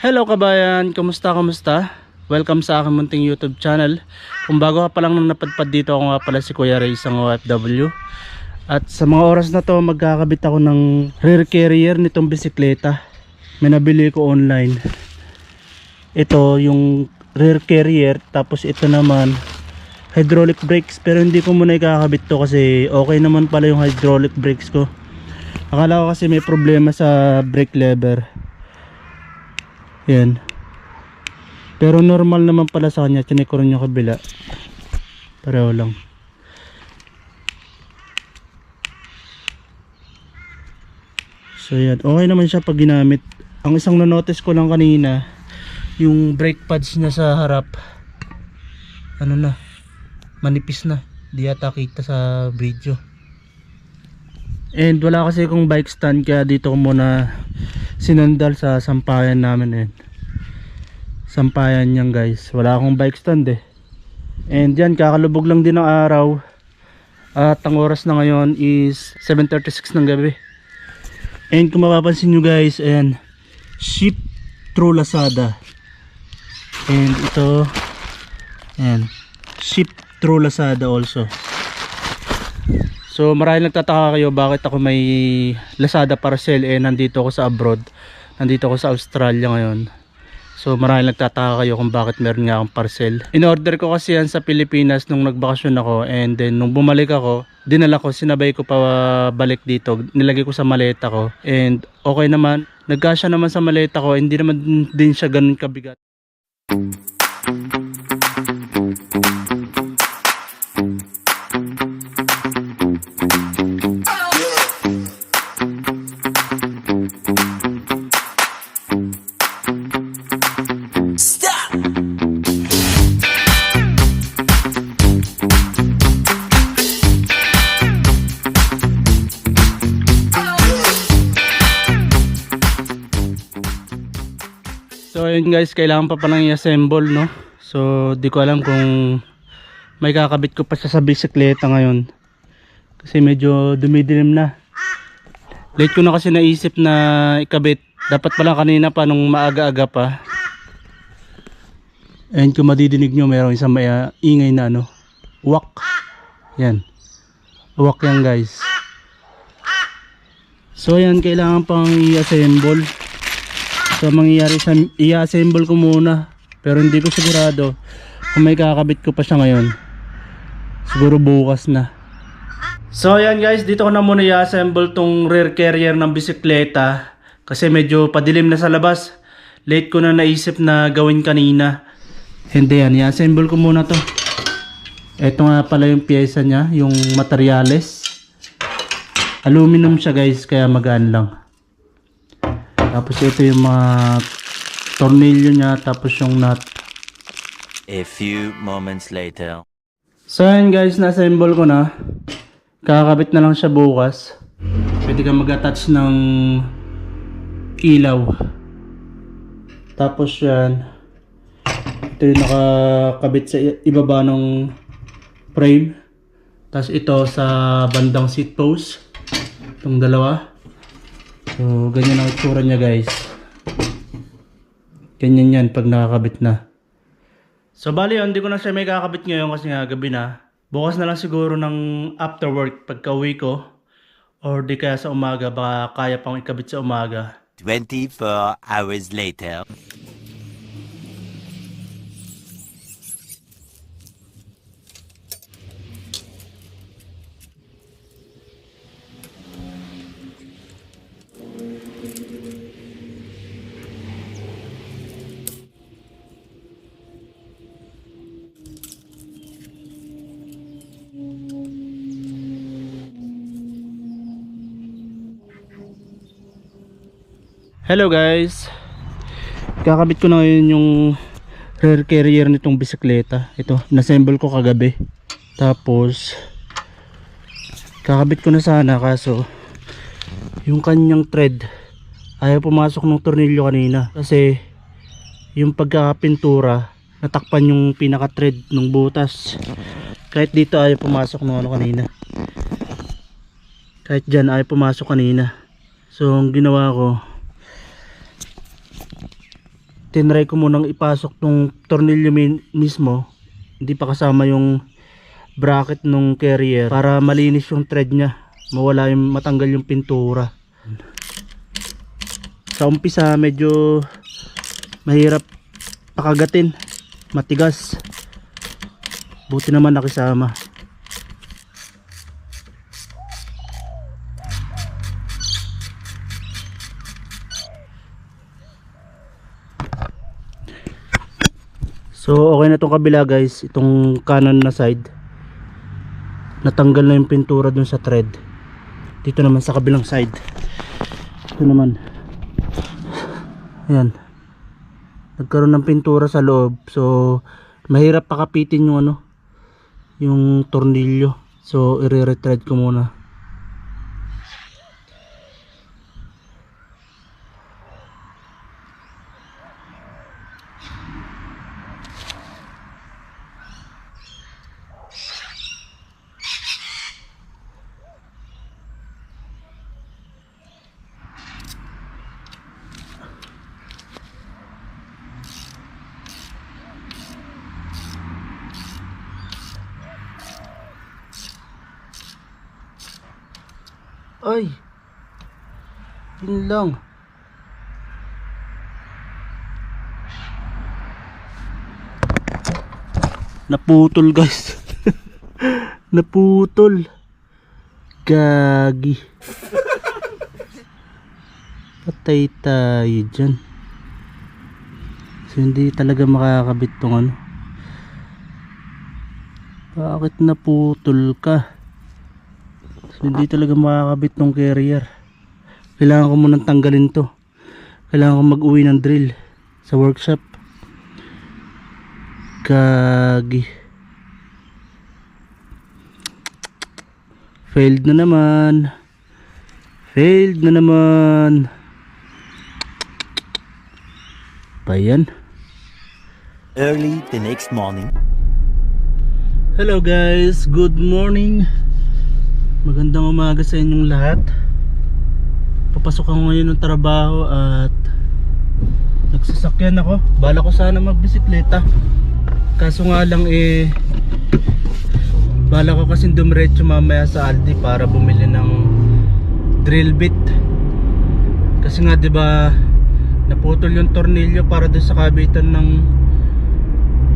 Hello kabayan, kumusta kumusta? Welcome sa aking munting YouTube channel. Kung bago ka pa lang nang napadpad dito, ako nga pala si Kuya Ray, isang OFW. At sa mga oras na to, magkakabit ako ng rear carrier nitong bisikleta. May nabili ko online. Ito yung rear carrier, tapos ito naman hydraulic brakes. Pero hindi ko muna ikakabit to kasi okay naman pala yung hydraulic brakes ko. Akala ko kasi may problema sa brake lever. Yan. Pero normal naman pala sa kanya. Chinek ko rin yung kabila. Pareho lang. So yan. Okay naman siya pag ginamit. Ang isang na-notice ko lang kanina, yung brake pads niya sa harap, ano na, manipis na. Di yata kita sa video. And wala kasi akong bike stand kaya dito ko muna sinandal sa sampayan namin eh. Sampayan yan guys. Wala akong bike stand eh. And yan kakalubog lang din ng araw. At ang oras na ngayon is 7.36 ng gabi. And kung mapapansin nyo guys, ayan, ship through Lazada. And ito, ayan, ship through Lazada also. So marahil nagtataka kayo bakit ako may Lazada parcel eh nandito ako sa abroad. Nandito ako sa Australia ngayon. So marahil nagtataka kayo kung bakit meron nga akong parcel. In order ko kasi yan sa Pilipinas nung nagbakasyon ako and then nung bumalik ako, dinala ko, sinabay ko pa balik dito. Nilagay ko sa maleta ko and okay naman. Nagkasya naman sa maleta ko, hindi naman din siya ganun kabigat. Guys, kailangan pa palang i-assemble no. So di ko alam kung may kakabit ko pa siya sa bisikleta ngayon. Kasi medyo dumidilim na. Late ko na kasi naisip na ikabit. Dapat pala kanina pa nung maaga-aga pa. And kung madidinig nyo, mayroong isang may, ah, ingay na ano. Uwak. Yan. Uwak yan guys. So yan, kailangan pang i-assemble. So mangyayari sa i-assemble ko muna. Pero hindi ko sigurado kung may kakabit ko pa siya ngayon. Siguro bukas na. So ayan guys, dito ko na muna i-assemble tong rear carrier ng bisikleta. Kasi medyo padilim na sa labas. Late ko na naisip na gawin kanina. Hindi yan, i-assemble ko muna to. Ito nga pala yung pyesa niya, yung materyales. Aluminum siya guys, kaya magaan lang. Tapos ito yung mga tornilyo niya, tapos yung nut. A few moments later. So ayan guys, na-assemble ko na. Kakabit na lang siya bukas. Pwede ka mag-attach ng ilaw. Tapos yan. Ito yung nakakabit sa ibaba ng frame. Tapos ito sa bandang seat post. Itong dalawa. So, ganyan ang itsura niya guys. Ganyan yan pag nakakabit na. So bali yun, hindi ko na siya may kakabit ngayon kasi nga gabi na. Bukas na lang siguro ng after work pagka uwi ko. Or di kaya sa umaga, baka kaya pang ikabit sa umaga. 24 hours later. Hello guys! Kakabit ko na ngayon yung rear carrier nitong bisikleta. Ito, nassemble ko kagabi. Tapos, kakabit ko na sana kaso yung kanyang thread ayaw pumasok ng tornilyo kanina. Kasi yung pagkakapintura natakpan yung pinaka thread ng butas. Kahit dito ayaw pumasok ng ano kanina. Kahit dyan ayaw pumasok kanina. So, ang ginawa ko, tinry ko munang ipasok tong tornilyo mismo. Hindi pa kasama yung bracket nung carrier para malinis yung thread niya. Mawala yung matanggal yung pintura. Sa umpisa medyo mahirap pakagatin. Matigas. Buti naman nakisama So okay na tong kabila guys, itong kanan na side. Natanggal na yung pintura dun sa thread. Dito naman sa kabilang side. Ito naman. Ayan. Nagkaroon ng pintura sa loob. So mahirap pakapitin yung ano, yung tornilyo. So i-retread ko muna. Ay. Yun lang. Naputol guys. Naputol. Gagi. Patay tayo dyan. So hindi talaga makakabit tong ano. Bakit naputol ka? Hindi talaga makakabit tong carrier. Kailangan ko munang tanggalin to. Kailangan ko mag-uwi ng drill sa workshop. Kagi. Failed na naman. Failed na naman. Pa yan? Early the next morning. Hello guys, good morning. Magandang umaga sa inyong lahat. Papasok ako ngayon ng trabaho at nagsasakyan ako. Bala ko sana magbisikleta. Kaso nga lang eh bala ko kasi dumiretso mamaya sa Aldi para bumili ng drill bit. Kasi nga ba naputol yung tornilyo para doon sa kabitan ng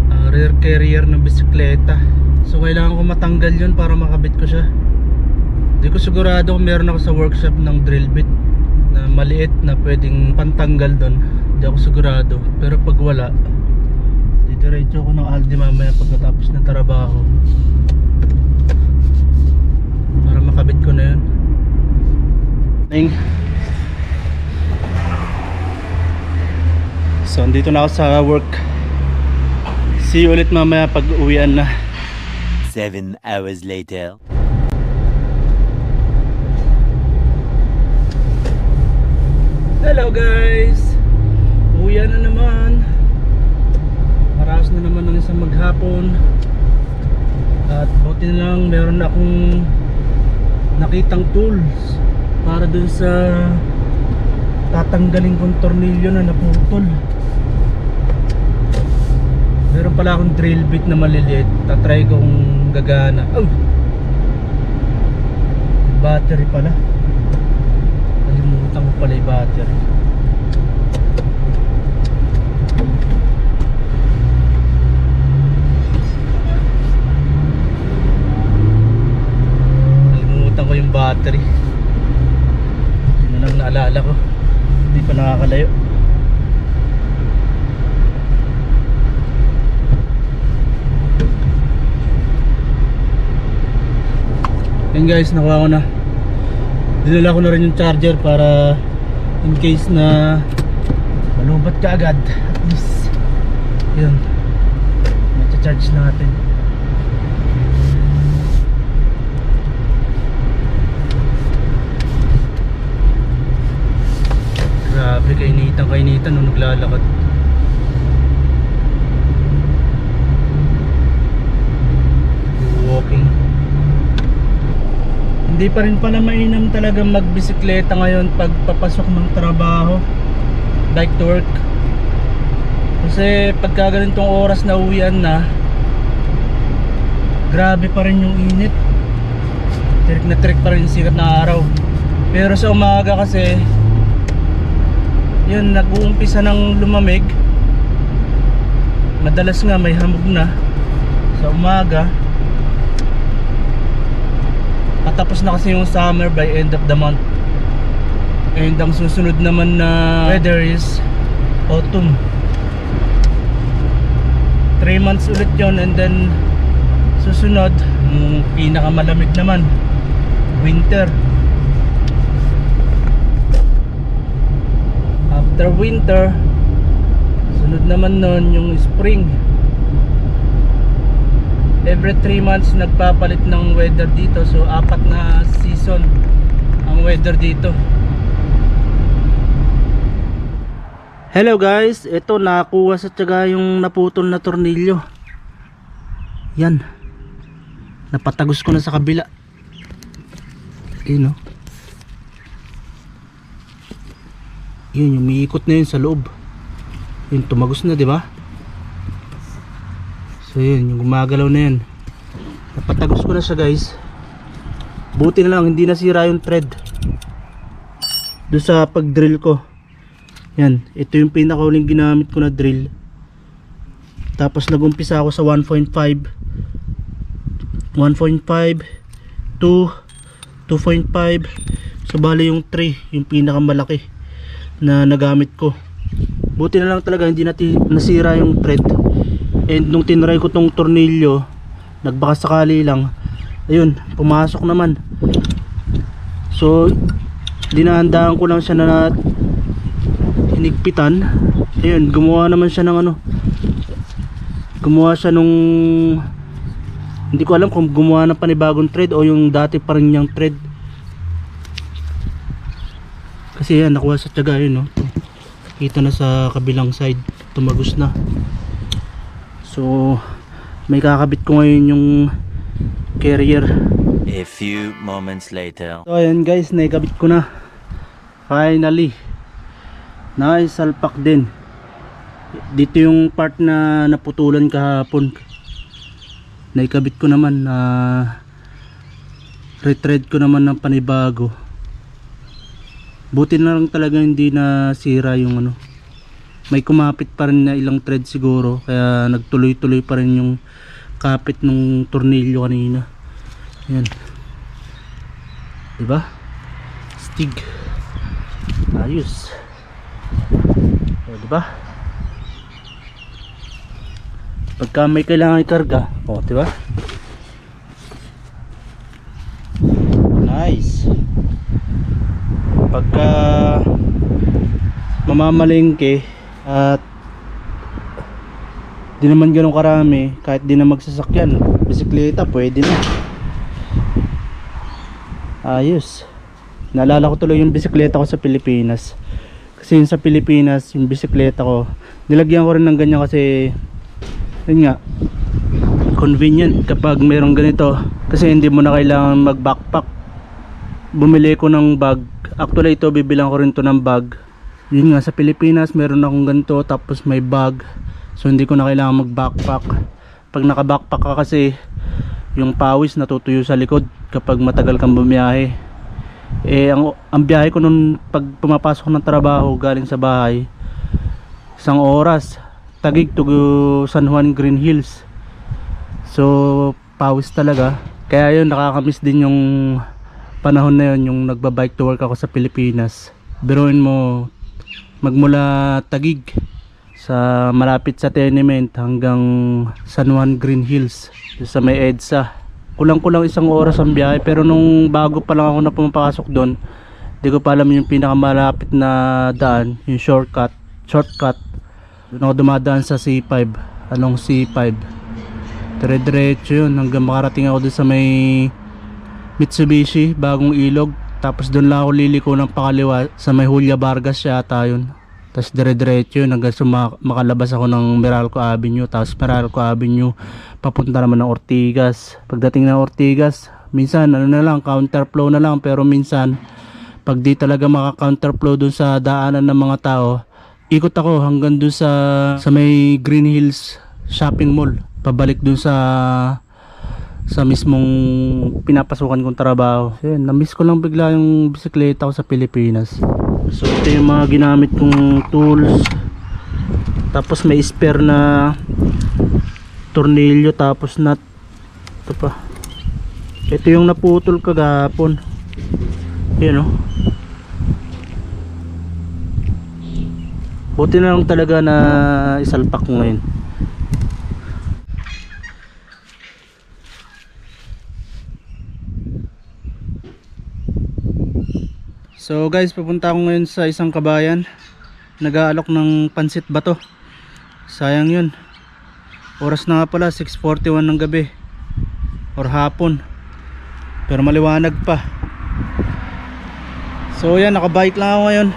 ah, rear carrier ng bisikleta. So kailangan ko matanggal yun para makabit ko siya. Hindi ko sigurado kung meron ako sa workshop ng drill bit na maliit na pwedeng pantanggal doon. Hindi ako sigurado. Pero pag wala, didiretso ko ng Aldi mamaya pagkatapos ng trabaho. Para makabit ko na yun. Ning. So, andito na ako sa work. See you ulit mamaya pag uwian na. Seven hours later. Hello guys! Uwian na naman. Paraos na naman ng isang maghapon. At buti na lang meron akong nakitang tools para dun sa tatanggalin kong tornilyo na naputol. Meron pala akong drill bit na maliliit. Tatry kong gagana. Oh! Battery pala. Kalimutan ko pala yung battery. Kalimutan ko yung battery. Yun lang naalala ko. Hindi pa nakakalayo. Yan guys, nakuha ko na. Dinala ko na rin yung charger para in case na malubat ka agad. At least, yun. Matcha-charge natin. Grabe, kainitan kainitan nung naglalakad. Walking. Hindi pa rin pala mainam talaga magbisikleta ngayon pag papasok ng trabaho. Bike to work. Kasi pagka ganitong oras na uwian na, grabe pa rin yung init. Tirik na tirik pa rin sikat na araw. Pero sa umaga kasi, yun, nag-uumpisa ng lumamig. Madalas nga may hamog na sa umaga. At tapos na kasi yung summer by end of the month. And ang susunod naman na weather is autumn. 3 months ulit yon and then susunod, yung pinakamalamig naman, winter. After winter, sunod naman nun yung spring. Every 3 months nagpapalit ng weather dito so apat na season ang weather dito. Hello guys, ito nakakuha sa tiyaga yung naputol na tornilyo. Yan. Napatagos ko na sa kabila. Ayun oh. Yun, umiikot na yun sa loob. Yun, tumagos na, di ba? So yun, yung gumagalaw na yun. Napatagos ko na siya guys. Buti na lang, hindi nasira yung thread. Doon sa pag-drill ko. Yan, ito yung pinakauling ginamit ko na drill. Tapos nagumpisa ako sa 1.5 1.5 2 2.5 So bali yung 3 Yung pinakamalaki Na nagamit ko. Buti na lang talaga hindi nati, nasira yung thread. And nung tinry ko tong tornilyo Nagbaka sakali lang. Ayun, pumasok naman. So Dinahandaan ko lang siya na Hinigpitan. Ayun, gumawa naman siya ng ano. Gumawa siya nung hindi ko alam kung gumawa ng panibagong thread o yung dati pa rin niyang thread kasi yan nakuha sa tiyaga yun no? Kita na sa kabilang side tumagos na. So may kakabit ko ngayon yung carrier. A few moments later. so ayan guys naikabit ko na. Finally. Nice salpak din. Dito yung part na naputulan kahapon. Naikabit ko naman na retread ko naman ng panibago buti na lang talaga hindi na sira yung ano. May kumapit pa rin na ilang thread siguro kaya nagtuloy tuloy pa rin yung kapit nung tornilyo kanina. Yan diba? Stig. Ayos. O diba? Pagka may kailangan ikarga o diba? Nice pagka mamamalengke at di naman ganun karami kahit di na magsasakyan bisikleta pwede na. Ayos. Naalala ko tuloy yung bisikleta ko sa Pilipinas. Kasi yun sa Pilipinas yung bisikleta ko nilagyan ko rin ng ganyan kasi yun nga convenient kapag merong ganito. Kasi hindi mo na kailangan mag backpack bumili ko ng bag. Actually ito bibilang ko rin to ng bag. Yun nga sa Pilipinas meron akong ganito tapos may bag. So hindi ko na kailangan mag backpack pag naka backpack ka kasi yung pawis natutuyo sa likod kapag matagal kang bumiyahe. Eh ang, ang biyahe ko nun pag pumapasok ng trabaho galing sa bahay isang oras. Tagig to San Juan Green Hills. So pawis talaga. Kaya yun nakakamiss din yung panahon na yun yung nagbabike to work ako sa Pilipinas biruin mo magmula tagig sa malapit sa tenement hanggang San Juan Green Hills sa may EDSA. Kulang kulang isang oras ang biyahe pero nung bago pa lang ako na pumapasok doon di ko pa alam yung pinakamalapit na daan yung shortcut shortcut. Doon ako dumadaan sa C5 along C5 dire-diretso yun hanggang makarating ako doon sa may Mitsubishi bagong ilog. Tapos doon lang ako liliko ng pakaliwa sa may Julia Vargas yata yun. Tapos dire-diretso yun hanggang makalabas ako ng Meralco Avenue. Tapos Meralco Avenue papunta naman ng Ortigas. Pagdating ng Ortigas minsan ano na lang counterflow na lang. Pero minsan pag di talaga maka counterflow dun sa daanan ng mga tao ikot ako hanggang dun sa sa may Green Hills Shopping Mall. Pabalik dun sa sa mismong pinapasukan kong trabaho. So, yun, na-miss ko lang bigla yung bisikleta ko sa Pilipinas. So ito yung mga ginamit kong tools. Tapos may spare na tornilyo tapos nut. Ito pa. Ito yung naputol kagapon. Yan oh. Buti na lang talaga na isalpak ko ngayon. So guys, pupunta ako ngayon sa isang kabayan. Nag-aalok ng pansit bato. Sayang yun. Oras na nga pala, 6.41 ng gabi. Or hapon. Pero maliwanag pa. So yan, nakabike lang ako ngayon.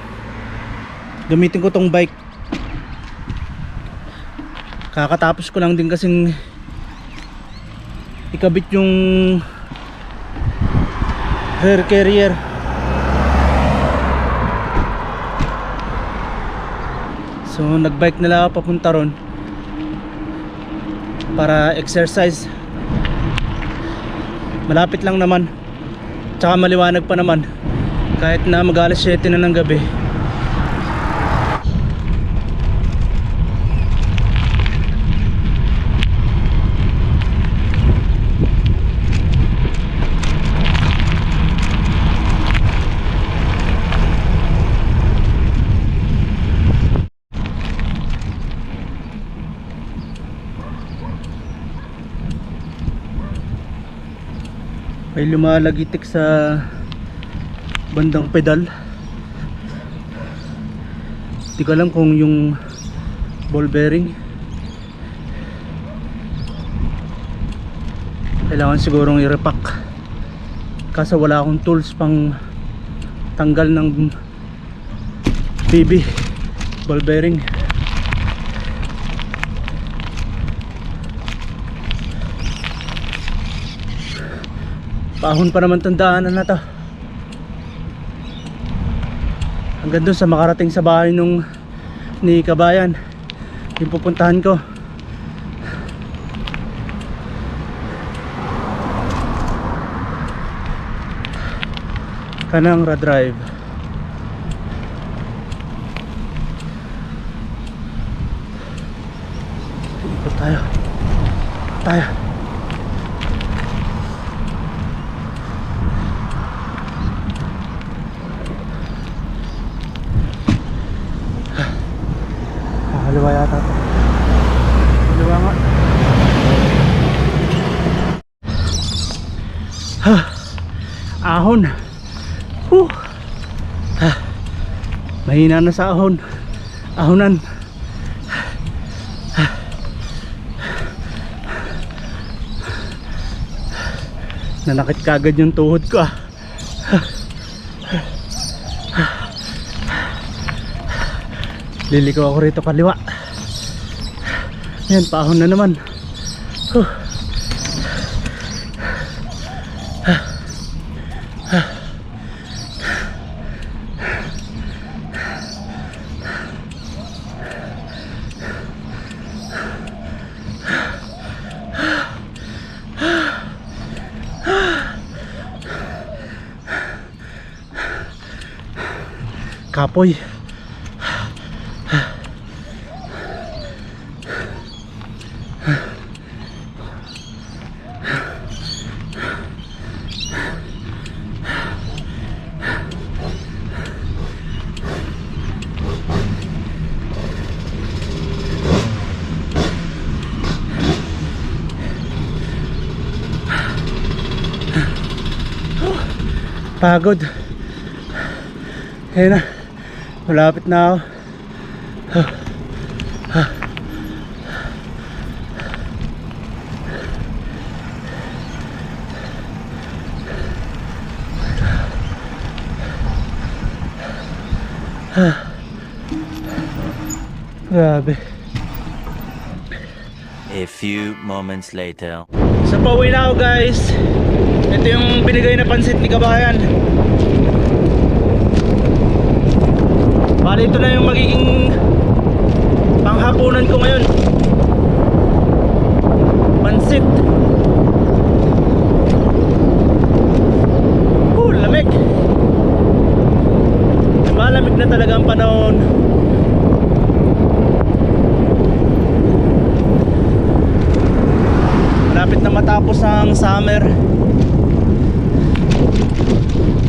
Gamitin ko tong bike. Kakatapos ko lang din kasing ikabit yung hair carrier. So nagbike nila ako papunta ron para exercise. Malapit lang naman. Tsaka maliwanag pa naman. Kahit na mag alas 7 na ng gabi. May lumalagitik sa bandang pedal. Hindi ko alam kung yung ball bearing. Kailangan sigurong i-repack. Kaso wala akong tools pang tanggal ng BB ball bearing Pahon pa naman tong daanan na to. Hanggang dun sa makarating sa bahay nung ni Kabayan. Yung pupuntahan ko. Kanang Drive. Ikot tayo. Tayo. Kakaliwa yata to. Kaliwa nga. Ha. Ahon. Huh. Ha. Mahina na sa ahon. Ahonan. Ha. Nanakit kagad yung tuhod ko ah. Liliko ako rito kaliwa. Yan, pahon na naman. Huh. Kapoy. Pagod. Kaya na. Malapit na ako. Grabe. A few moments later. Sa pauwi na ako guys. Ito yung binigay na pansit ni Kabayan. Bali ito na yung magiging hapunan ko ngayon. Pansit. Oh, lamig. Malamig na talaga ang panahon. Malapit na matapos ang summer.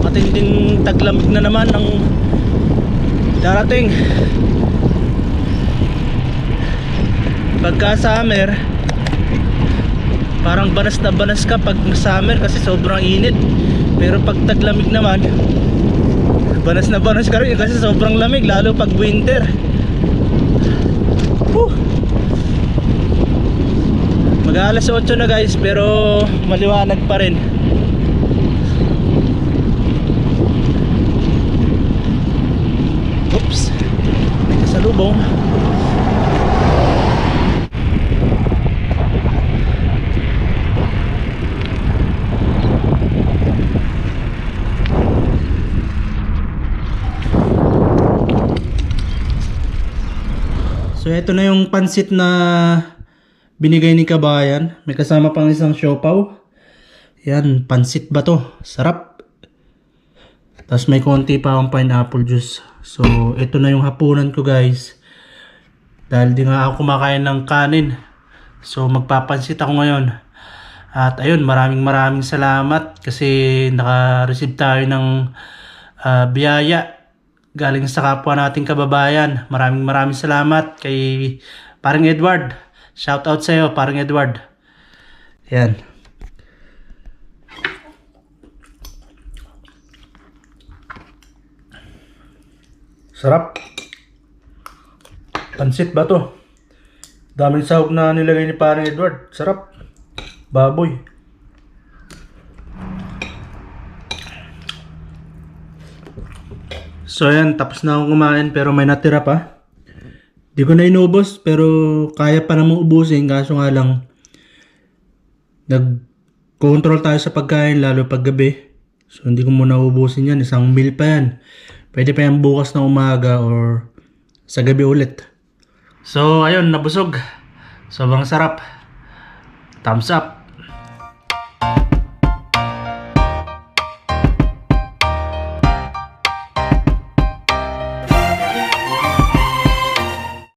Matinding taglamig na naman ang darating. Pagka summer, parang banas na banas ka pag summer kasi sobrang init. Pero pag taglamig naman, banas na banas ka rin kasi sobrang lamig lalo pag winter. Whew. Mag alas 8 na guys pero maliwanag pa rin. May kasalubong. So ito na yung pansit na binigay ni Kabayan. May kasama pang isang siopaw. Yan, pansit ba to? Sarap. Tapos may konti pa akong pineapple juice. So ito na yung hapunan ko guys. Dahil di nga ako kumakain ng kanin. So magpapansit ako ngayon. At ayun, maraming maraming salamat kasi naka-receive tayo ng ah, biyaya galing sa kapwa nating kababayan. Maraming maraming salamat kay Paring Edward. Shout out sa iyo, Paring Edward. Yan. Sarap. Pansit ba to? Daming sahog na nilagay ni Paring Edward. Sarap. Baboy. So ayan, tapos na akong kumain pero may natira pa. Di ko na inubos pero kaya pa namang ubusin kaso nga lang nag-control tayo sa pagkain lalo pag gabi. So hindi ko muna ubusin yan, isang meal pa yan. Pwede pa yan bukas na umaga or sa gabi ulit. So ayun, nabusog. Sobrang sarap. Thumbs up.